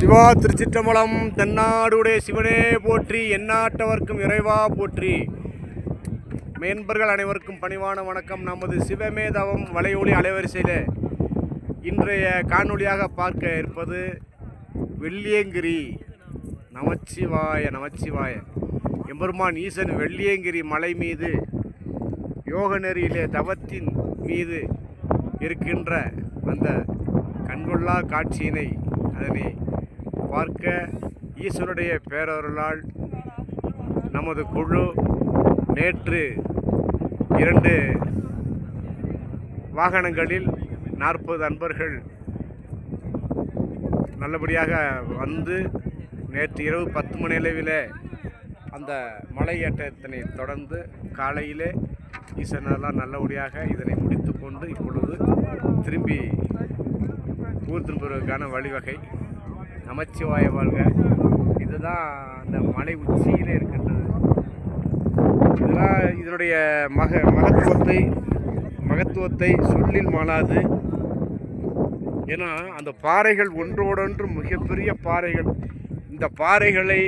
சிவா திருச்சிற்றம்பலம் தென்னாடுடைய சிவனே போற்றி எந்நாட்டவர்க்கும் இறைவா போற்றி. மேன்பர்கள் அனைவருக்கும் பணிவான வணக்கம். நமது சிவமேதவம் வலையொலி அலைவரிசையில் இன்றைய காணொளியாக பார்க்க இருப்பது வெள்ளியங்கிரி. நமச்சிவாய நமச்சிவாய. எம்பெருமான் ஈசன் வெள்ளியங்கிரி மலை மீது யோக நெறியிலே தவத்தின் மீது இருக்கின்ற அந்த கண்கொள்ளா காட்சியினை அதனை பார்க்க ஈஸ்வருடைய பேரருளால் நமது குழு நேற்று இரண்டு வாகனங்களில் நாற்பது அன்பர்கள் நல்லபடியாக வந்து நேற்று இரவு பத்து மணி அளவில் அந்த மலையேற்றத்தினை தொடர்ந்து காலையிலே ஈசனெல்லாம் நல்லபடியாக இதனை முடித்து கொண்டு இப்பொழுது திரும்பி ஊர் திரும்புவதற்கான வழிவகை நமச்சிவாய வாழ்க. இதுதான் அந்த மலை உச்சியிலே இருக்கின்றது. இதெல்லாம் இதனுடைய மக மகத்துவத்தை மகத்துவத்தை சொல்லில் மாளாது. ஏன்னா அந்த பாறைகள் ஒன்றோடொன்று மிகப்பெரிய பாறைகள். இந்த பாறைகளை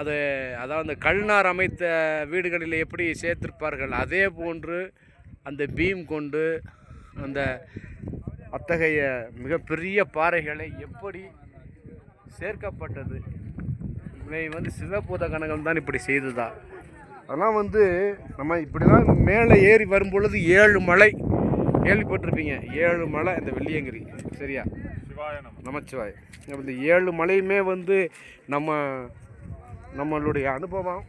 அது அதாவது அந்த கல்நார் அமைத்த வீடுகளில் எப்படி சேர்த்திருப்பார்கள்? அதே போன்று அந்த பீம் கொண்டு அந்த அத்தகைய மிகப்பெரிய பாறைகளை எப்படி சேர்க்கப்பட்டது? இவை வந்து சிவபூத கணங்கள் தான் இப்படி செய்ததா? அதெல்லாம் வந்து நம்ம இப்படிலாம் மேலே ஏறி வரும் பொழுது ஏழு மலை. கேள்விப்பட்டிருப்பீங்க. ஏழு மலை இந்த வெள்ளியங்கிரி. சரியா? சிவாய நம. நமச்சிவாய். இந்த ஏழு மலையுமே வந்து நம்ம நம்மளுடைய அனுபவம்.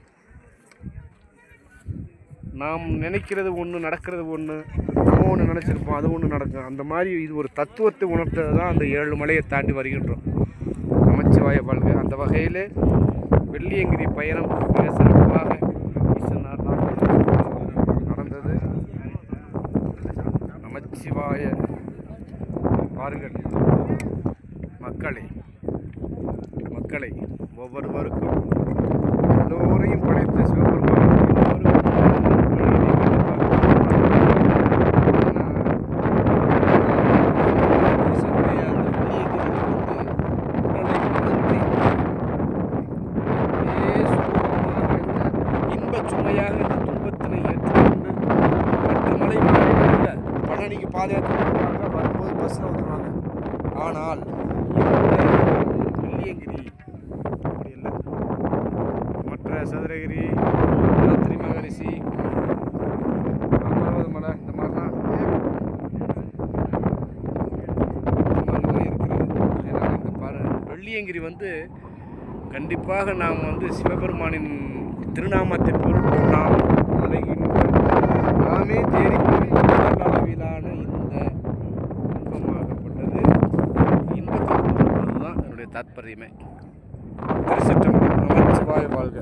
நாம் நினைக்கிறது ஒன்று நடக்கிறது ஒன்று நம்ம ஒன்று நினச்சிருப்போம் அது ஒன்று நடக்கும். அந்த மாதிரி இது ஒரு தத்துவத்தை உணர்த்தது தான் அந்த ஏழு மலையை தாண்டி வருகின்றோம். நமச்சிவாய வாழ்க. அந்த வகையில் வெள்ளியங்கிரி பயணம் மிக சிறப்பாக நடந்தது. நமச்சிவாய பாருங்கள். மக்களை மக்களை ஒவ்வொருவருக்கும் எல்லோரையும் படைத்த சிவபெருமான் பழனிக்கு பாத யாத்திரை போவாங்க வரும்போது பஸ்ஸில் வந்துடுவாங்க ஆனால் வெள்ளியங்கிரி அப்படி இல்லை. மற்ற சதுரகிரி ராத்திரி மகரிஷி பர்வத மலை இந்த மாதிரிலாம் இருக்கிறது ஏன்னா இந்த பாரு வெள்ளியங்கிரி வந்து கண்டிப்பாக நாம் வந்து சிவபெருமானின் திருநாமத்தை பொருள் நாம் அலைகின்ற தாத்பரியமே திருச்சிற்றம்பலம் நமச்சிவாய வாழ்க